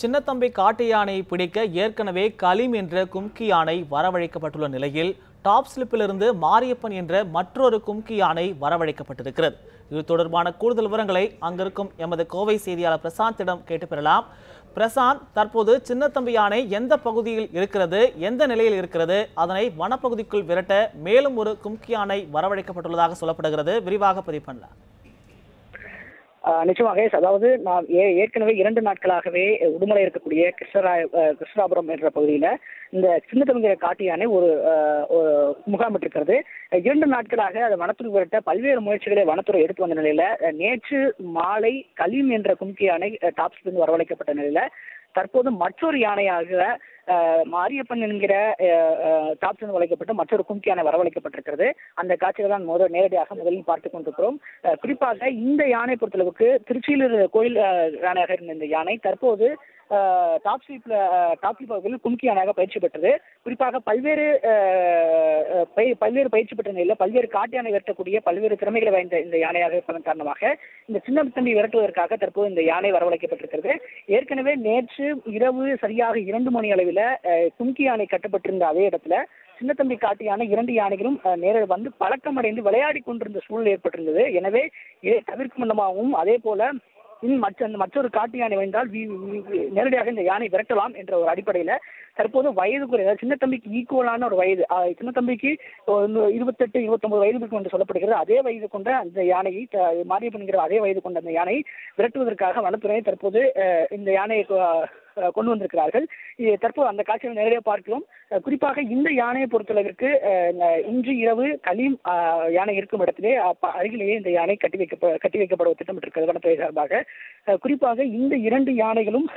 சின்னத்தம்பி காட்டு யானையை பிடிக்க ஏற்கனவே கலீம் என்ற கும்கி யானை வரவழைக்கப்பட்டுள்ள நிலையில் டாப் ஸ்லிப்பிலிருந்து மாரியப்பன் என்ற மற்றொரு கும்கி யானை வரவழைக்கப்பட்டிருக்கிறது. இது தொடர்பான கூடுதல் விவரங்களை அங்கிருக்கும் எமது கோவை செய்தியாளர் பிரசாந்திடம் கேட்டு பெறலாம். பிரசாந்த் தற்போது சின்னத்தம்பி யானை எந்த பகுதியில் இருக்கிறது எந்த நிலையில் இருக்கிறது அதனை வனப்பகுதிக்குள் விரட்ட மேலும் ஒரு கும்கி யானை வரவழைக்கப்பட்டுள்ளதாக சொல்லப்படுகிறது. விரிவாக பதிவு பண்ணலாம். நிச்சயமாக அதாவது நான் ஏ- ஏற்கனவே இரண்டு நாட்களாகவே உடுமலை இருக்கக்கூடிய கிருஷ்ணராய கிருஷ்ணாபுரம் என்ற பகுதியில இந்த சின்னத்தமிங்கிற காட்டு யானை ஒரு முகாமிட்டிருக்கிறது இரண்டு நாட்களாக அது வனத்துறை உள்ளிட்ட பல்வேறு முயற்சிகளை வனத்துறை எடுத்து வந்த நிலையில நேற்று மாலை கலீம் என்ற கும்கி யானை டாப்ஸ்லிருந்து வரவழைக்கப்பட்ட நிலையில தற்போது மற்றொரு யானையாக மாரியப்பன் என்கிற டாப்ஸ்லிருந்து வளைக்கப்பட்ட மற்றொரு கும்கியானை வரவழைக்கப்பட்டிருக்கிறது. அந்த காட்சிகளை தான் முதல் நேரடியாக முதலில் பார்த்து கொண்டிருக்கிறோம். குறிப்பாக இந்த யானை பொறுத்தளவுக்கு திருச்சியில் கோயில் அஹ், யானையாக இருந்த இந்த யானை தற்போது டாப் ஸ்லீப்ல டாப் ஸ்லீப் பகுதியில் கும்கி யானையாக பயிற்சி பெற்றது. குறிப்பாக பல்வேறு பல்வேறு பயிற்சி பெற்ற நிலையில் பல்வேறு காட்டு யானை விரட்டக்கூடிய பல்வேறு திறமைகளை வாய்ந்த இந்த யானையாக இருப்பதன் காரணமாக இந்த சின்ன தம்பி விரட்டுவதற்காக தற்போது இந்த யானை வரவழைக்கப்பட்டிருக்கிறது. ஏற்கனவே நேற்று இரவு சரியாக இரண்டு மணி அளவில் கும்கி யானை கட்டப்பட்டிருந்த அதே இடத்துல சின்னத்தம்பி காட்டு யானை இரண்டு யானைகளும் நேரில் வந்து பழக்கமடைந்து விளையாடி கொண்டிருந்த சூழல் ஏற்பட்டிருந்தது. எனவே இதை தவிர்க்கும் விதமாகவும் அதே போல மற்ற அந்த மற்றொரு காட்டு யானை வந்தால் வி- நேரடியாக இந்த யானை விரட்டலாம் என்ற ஒரு அடிப்படையில தற்போது வயது குறைந்த சின்னத்தம்பிக்கு ஈக்குவலான ஒரு வயது சின்ன சின்னத்தம்பிக்கு இருபத்தெட்டு இருபத்தொன்பது வயது இருக்கும் என்று சொல்லப்படுகிறது. அதே வயது கொண்ட அந்த யானையை மாரியப்பன்கிற அதே வயது கொண்ட அந்த யானையை விரட்டுவதற்காக வனத்துறை தற்போது இந்த யானையை கொண்டு வந்திருக்கிறார்கள். தற்போது அந்த காட்சியை நேரடியாக பார்க்கிறோம். குறிப்பாக இந்த யானையை பொறுத்தளவிற்கு இன்று இரவு கலீம் யானை இருக்கும் இடத்திலே அருகிலேயே இந்த யானை கட்டி வைக்க கட்டி வைக்கப்பட திட்டமிட்டிருக்கிறது வனத்துறை சார்பாக. குறிப்பாக இந்த இரண்டு யானைகளும்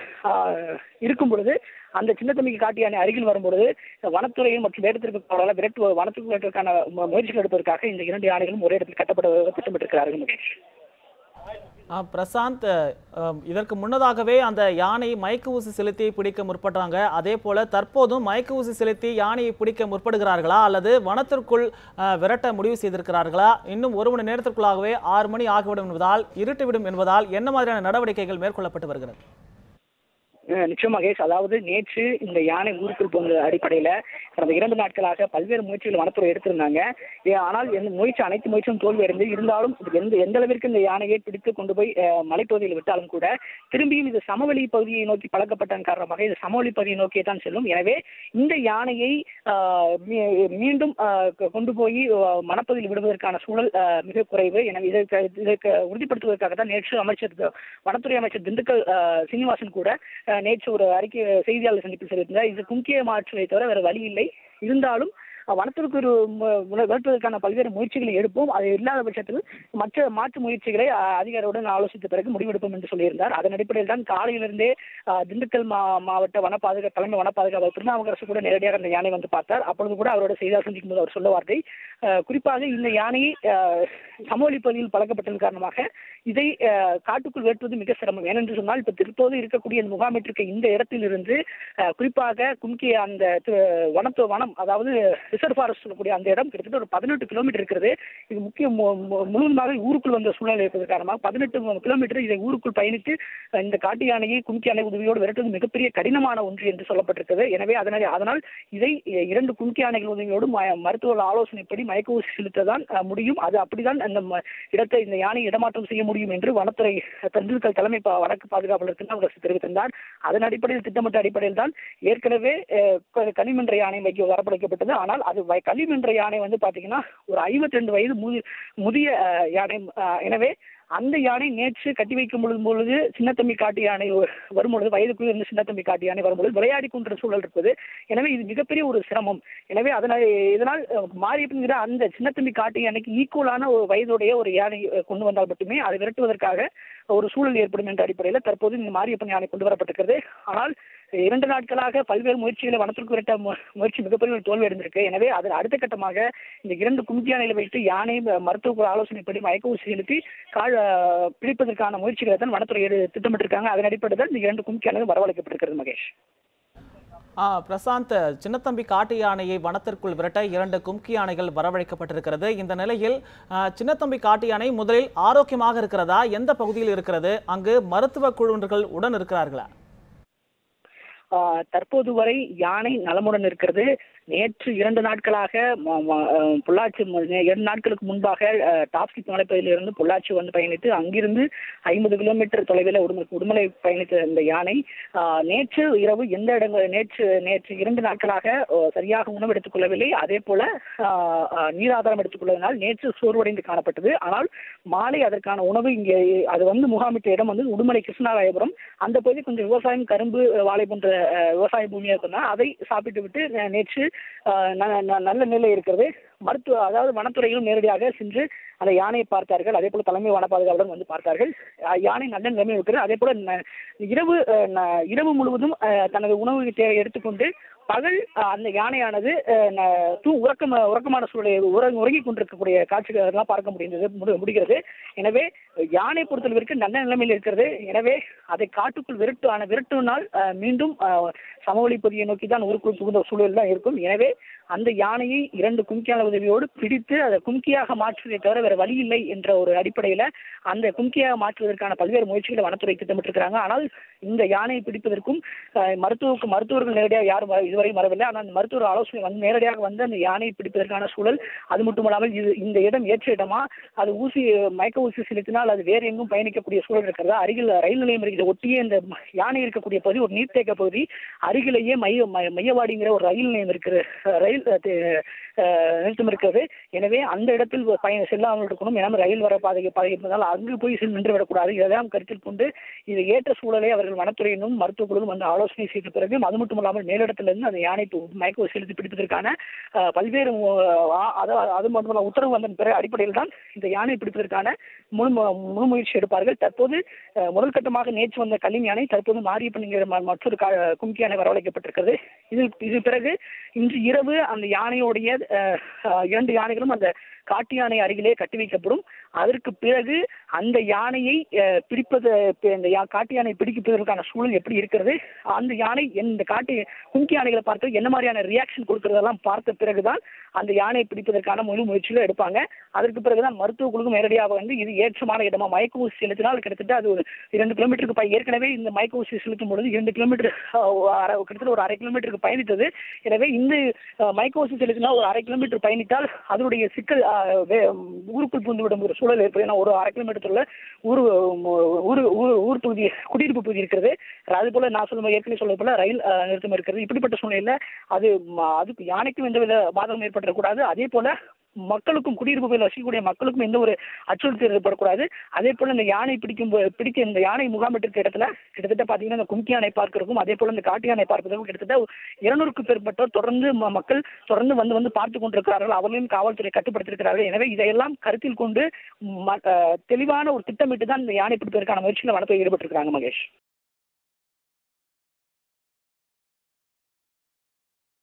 இருக்கும் பொழுது அந்த சின்னத்தம்பிக்கு காட்டு யானை அருகில் வரும்பொழுது வனத்துறையின் மற்றும் வேடத்திற்கு விரட்டு வனத்துக்கு விரட்டுவதற்கான முயற்சிகள் எடுப்பதற்காக இந்த இரண்டு யானைகளும் ஒரே இடத்தில் கட்டப்பட திட்டமிட்டிருக்கிறார்கள் முகேஷ். பிரசாந்த் இதற்கு முன்னதாகவே அந்த யானை மயக்கு ஊசி செலுத்தி பிடிக்க முற்பட்டாங்க அதே போல தற்போதும் மயக்கு ஊசி செலுத்தி யானையை பிடிக்க முற்படுகிறார்களா அல்லது வனத்திற்குள் விரட்ட முடிவு செய்திருக்கிறார்களா? இன்னும் ஒரு மணி நேரத்திற்குள்ளாகவே ஆறு மணி ஆகிவிடும் என்பதால் இருட்டுவிடும் என்பதால் என்ன மாதிரியான நடவடிக்கைகள் மேற்கொள்ளப்பட்டு வருகிறது? நிச்சயமாக நிச்சயம் மகேஷ் அதாவது நேற்று இந்த யானை ஊருக்குள் போன அடிப்படையில கடந்த இரண்டு நாட்களாக பல்வேறு முயற்சிகள் வனத்துறை எடுத்திருந்தாங்க. ஆனால் எந்த முயற்சி அனைத்து முயற்சியும் தோல்வி அடைந்து இருந்தாலும் இது எந்த எந்த அளவிற்கு இந்த யானையை பிடித்து கொண்டு போய் மலைப்பகுதியில் விட்டாலும் கூட திரும்பியும் இது சமவெளி பகுதியை நோக்கி பழக்கப்பட்டதன் காரணமாக இது சமவெளி பகுதியை நோக்கியே தான் செல்லும். எனவே இந்த யானையை மீ- மீண்டும் கொண்டு போய் மனப்பகுதியில் விடுவதற்கான சூழல் மிக குறைவு. எனவே இதற்கு இதற்கு உறுதிப்படுத்துவதற்காக தான் நேற்று அமைச்சர் வனத்துறை அமைச்சர் திண்டுக்கல் சீனிவாசன் கூட நேற்று ஒரு அறிக்கை செய்தியாளர் சந்திப்பில் சொல்லியிருந்தார். இது கும்கிய மாற்றுவதை தவிர வேறு வழி இல்லை. இருந்தாலும் வனத்திற்கு ஒரு வளர்ப்பதற்கான பல்வேறு முயற்சிகளை எடுப்போம். அது இல்லாத பட்சத்தில் மற்ற மாற்று முயற்சிகளை அதிகாரியுடன் ஆலோசித்த பிறகு முடிவெடுப்போம் என்று சொல்லியிருந்தார். அதன் அடிப்படையில் தான் காலையிலிருந்தே திண்டுக்கல் மா மாவட்ட வன பாதுகா தலைமை வன பாதுகாவலர் திருநாவுக்கரசு கூட நேரடியாக அந்த யானை வந்து பார்த்தார். அப்பொழுது கூட அவரோட செய்தியாளர் சந்திக்கும் போது அவர் சொல்ல வார்த்தை குறிப்பாக இந்த யானையை சமவெளி பகுதியில் பழக்கப்பட்டதன் காரணமாக இதை காட்டுக்குள் வெட்டுவது மிக சிரமம். ஏனென்று சொன்னால் இப்ப தற்போது இருக்கக்கூடிய இந்த முகாமிட்டிருக்க இந்த இடத்திலிருந்து குறிப்பாக கும்கி அந்த வனத்து வனம் அதாவது ரிசர்வ் ஃபாரஸ்ட் சொல்லக்கூடிய அந்த இடம் கிட்டத்தட்ட ஒரு பதினெட்டு கிலோமீட்டர் இருக்கிறது. இது முக்கிய மு- மு- முழுவதுமாக ஊருக்குள் வந்த சூழ்நிலை இருப்பது காரணமாக பதினெட்டு கிலோமீட்டர் இதை ஊருக்குள் பயணித்து இந்த காட்டு யானையை கும்கி யானை உதவியோடு விரட்டுவது மிகப்பெரிய கடினமான ஒன்று என்று சொல்லப்பட்டிருக்கிறது. எனவே அதனால் அதனால் இதை இரண்டு கும்கி யானைகள் உதவியோடு மருத்துவ ஆலோசனைப்படி மயக்க ஊசி செலுத்ததான் முடியும். அது அப்படிதான் அந்த இடத்தை இந்த யானை இடமாற்றம் செய்ய முடியும் என்று வனத்துறை திண்டுக்கல் தலைமை வடக்கு பாதுகாவலர் திருநாவுக்கரசு தெரிவித்திருந்தார். அதன் அடிப்படையில் திட்டமிட்ட அடிப்படையில் தான் ஏற்கனவே அஹ், கனிமன்ற யானை வைக்க வரப்படைக்கப்பட்டது ஆனால் அது வ- கனிமன்ற யானை வந்து பாத்தீங்கன்னா ஒரு ஐம்பத்தி ரெண்டு வயது முதிய அஹ், யானை அஹ், எனவே அந்த யானை நேற்று கட்டி வைக்கும் பொழுது பொழுது சின்னத்தம்பி காட்டு யானை வரும் வரும்பொழுது வயதுக்குள்ள இருந்து சின்னத்தம்பி காட்டு யானை வரும்பொழுது விளையாடி கொண்ட சூழல் இருப்பது. எனவே இது மிகப்பெரிய ஒரு சிரமம். எனவே அதனால் இதனால் மாரியப்பன்கிற அந்த சின்னத்தம்பி காட்டு யானைக்கு ஈக்குவலான ஒரு வயதுடைய ஒரு யானை கொண்டு வந்தால் மட்டுமே அதை விரட்டுவதற்காக ஒரு சூழல் ஏற்படும் என்ற அடிப்படையில் தற்போது இந்த மாரியப்பன் யானை கொண்டு வரப்பட்டிருக்கிறது. ஆனால் இரண்டு நாட்களாக பல்வேறு முயற்சிகளை வனத்திற்கு விரட்ட முயற்சி மிகப்பெரிய ஒரு தோல்வி அடைந்திருக்கு. எனவே அதன் அடுத்த கட்டமாக இந்த இரண்டு கும்கி வைத்து யானை ம- மருத்துவ ஆலோசனைப்படி மயக்க ஊசி செலுத்தி கால் பிடிப்பதற்கான முயற்சிகளை தான் வனத்துறை திட்டமிட்டிருக்காங்க. அதன் அடிப்படையில் இந்த இரண்டு கும்கி வரவழைக்கப்பட்டிருக்கிறது மகேஷ். ஆ பிரசாந்த் சின்னத்தம்பி காட்டு யானையை வனத்திற்குள் விரட்ட இரண்டு கும்கி யானைகள் வரவழைக்கப்பட்டிருக்கிறது. இந்த நிலையில் சின்னத்தம்பி காட்டு யானை முதலில் ஆரோக்கியமாக இருக்கிறதா? எந்த பகுதியில் இருக்கிறது? அங்கு மருத்துவ குழுவினர்கள் உடன் இருக்கிறார்களா? தற்போது வரை யானை நலமுடன் இருக்கிறது. நேற்று இரண்டு நாட்களாக பொள்ளாச்சி இரண்டு நாட்களுக்கு முன்பாக அஹ், மலைப்பகுதியிலிருந்து பொள்ளாச்சி வந்து பயணித்து அங்கிருந்து ஐம்பது கிலோமீட்டர் தொலைவில் உடுமலை உடுமலை பயணித்த இந்த யானை நேற்று இரவு எந்த இடங்கள் நேற்று நேற்று இரண்டு நாட்களாக சரியாக உணவு எடுத்துக் கொள்ளவில்லை. அதே போல நீராதாரம் எடுத்துக்கொள்வதனால் நேற்று சோர்வடைந்து காணப்பட்டது. ஆனால் மாலை அதற்கான உணவு இங்கே அது வந்து முகாமிட்ட இடம் வந்து உடுமலை கிருஷ்ணராயபுரம். அந்த பகுதி கொஞ்சம் விவசாயம் கரும்பு வாழை போன்ற விவசாய பூமியாக இருக்கிறதுனால அதை சாப்பிட்டு விட்டு நேற்று நல்ல நிலை இருக்கிறது. மருத்துவ அதாவது வனத்துறையிலும் நேரடியாக சென்று அந்த யானையை பார்த்தார்கள். அதே போல தலைமை வன பாதுகாவலரும் வந்து பார்த்தார்கள். யானை நல்ல நிலைமை இருக்கிறது. அதே போல ந- இரவு ந- இரவு முழுவதும் தனது உணவு தேவை எடுத்துக்கொண்டு பகல் அந்த யானையானது ந- தூ உறக்கம் உறக்கமான சூழலை உற உறங்கிக் கொண்டிருக்கக்கூடிய காட்சிகளெல்லாம் பார்க்க முடிந்தது முடிகிறது. எனவே யானை பொறுத்தளவிற்கு நல்ல நிலைமையில் இருக்கிறது. எனவே அதை காட்டுக்குள் விரட்டு ஆன விரட்டுனால் மீண்டும் சமவெளி பகுதியை நோக்கி தான் ஊருக்குள் புகுந்த சூழல் தான் இருக்கும். எனவே அந்த யானையை இரண்டு கும்கியான உதவியோடு பிடித்து அதை கும்கியாக மாற்றுவதை தவிர வேற வழி இல்லை என்ற ஒரு அடிப்படையில அந்த கும்கியாக மாற்றுவதற்கான பல்வேறு முயற்சிகளை வனத்துறை திட்டமிட்டிருக்கிறாங்க. ஆனால் இந்த யானையை பிடிப்பதற்கும் மருத்துவக்கு மருத்துவர்கள் நேரடியாக யாரும் இதுவரை வரவில்லை. ஆனால் அந்த மருத்துவர் ஆலோசனை வந்து நேரடியாக வந்து அந்த யானையை பிடிப்பதற்கான சூழல் அது மட்டுமல்லாமல் இது இந்த இடம் ஏற்ற இடமா அது ஊசி மயக்க ஊசி செலுத்தினால் அது வேறு எங்கும் பயணிக்கக்கூடிய சூழல் இருக்கிறதா? அருகில் ரயில் நிலையம் இருக்கிறது ஒட்டியே இந்த யானை இருக்கக்கூடிய பகுதி ஒரு நீர்த்தேக்க பகுதி அருகிலேயே மைய மையவாடிங்கிற ஒரு ரயில் நிலையம் இருக்கிற ரயில் நிறுத்தம் இருக்கிறது. எனவே அந்த இடத்தில் பயண செல்லாமல் இருக்கணும். ஏன்னா ரயில் வர பாதை பாதை இருப்பதால் அங்கு போய் சென்று நின்று விடக்கூடாது இதெல்லாம் கருத்தில் கொண்டு இது ஏற்ற சூழலை அவர்கள் வனத்துறையினும் மருத்துவக்குழுவும் வந்து ஆலோசனை செய்த பிறகு அது மட்டும் இல்லாமல் மேலிடத்திலிருந்து அந்த யானை மயக்க செலுத்தி பிடிப்பதற்கான பல்வேறு அது மட்டும் இல்லாமல் உத்தரவு வந்த பிறகு அடிப்படையில் தான் இந்த யானை பிடிப்பதற்கான முழு முழு முயற்சி எடுப்பார்கள். தற்போது முதல் கட்டமாக நேற்று வந்த கல்லின் யானை தற்போது மாரியப்பன் மற்றொரு கும்கி யானை வரவழைக்கப்பட்டிருக்கிறது. இது இது பிறகு இன்று இரவு அந்த யானையுடைய அஹ், இரண்டு யானைகளும் அந்த காட்டு யானை அருகிலே கட்டி வைக்கப்படும் அதற்கு பிறகு அந்த யானையை பிடிப்பது இந்த யா- காட்டு யானை பிடிப்பதற்கான சூழல் எப்படி இருக்கிறது? அந்த யானை இந்த காட்டு குங்கி யானைகளை பார்த்து என்ன மாதிரியான ரியாக்ஷன் கொடுக்கறதெல்லாம் பார்த்த பிறகுதான் அந்த யானையை பிடிப்பதற்கான முழு முயற்சிகளை எடுப்பாங்க. அதற்கு பிறகுதான் மருத்துவ குழுக்கும் நேரடியாக வந்து இது ஏற்றமான இடமா மயக்க ஊசி செலுத்தினால் கிட்டத்தட்ட அது ஒரு இரண்டு கிலோமீட்டருக்கு ப- ஏற்கனவே இந்த மயக்க ஊசி செலுத்தும் பொழுது இரண்டு கிலோமீட்டர் கிட்டத்தட்ட ஒரு அரை கிலோமீட்டருக்கு பயணித்தது. எனவே இந்த மயக்க ஊசி செலுத்தினால் ஒரு அரை கிலோமீட்டர் பயணித்தால் அதனுடைய சிக்கல் ஊருக்குள் புகுந்து விடும் ஒரு சூழல் ஏற்படும் ஏன்னா ஒரு அரை கிலோமீட்டர்ல ஊர் ஊர் ஊர் ஊர் பகுதி குடியிருப்பு பகுதி இருக்கிறது. அது போல நான் சொல்லும் ஏற்கனவே சொல்வது போல ரயில் நிறுத்தம் இருக்கிறது. இப்படிப்பட்ட சூழ்நிலையில அது அதுக்கு யானைக்கும் எந்தவித பாதகம் ஏற்பட்டுறக்கூடாது. அதே போல மக்களுக்கும் குடியிருப்பு பகுதியில் வசிக்கக்கூடிய மக்களுக்கும் எந்த ஒரு அச்சுறுத்தல் ஏற்படக்கூடாது. அதே போல இந்த யானை பிடிக்கும் பிடிக்க இந்த யானை முகாமிட்டிருக்க இடத்துல கிட்டத்தட்ட பாத்தீங்கன்னா இந்த கும்கி யானை பார்க்கிறதுக்கும் அதே போல இந்த காட்டு யானை பார்ப்பதற்கும் கிட்டத்தட்ட இருநூறுக்கு மேற்பட்டோர் தொடர்ந்து ம- மக்கள் தொடர்ந்து வந்து வந்து பார்த்து கொண்டிருக்கிறார்கள். அவர்களையும் காவல்துறை கட்டுப்படுத்தியிருக்கிறார்கள். எனவே இதையெல்லாம் கருத்தில் கொண்டு ம- தெளிவான ஒரு திட்டமிட்டு தான் இந்த யானை பிடிப்பதற்கான முயற்சியில் வனத்துறை ஈடுபட்டிருக்கிறாங்க மகேஷ்.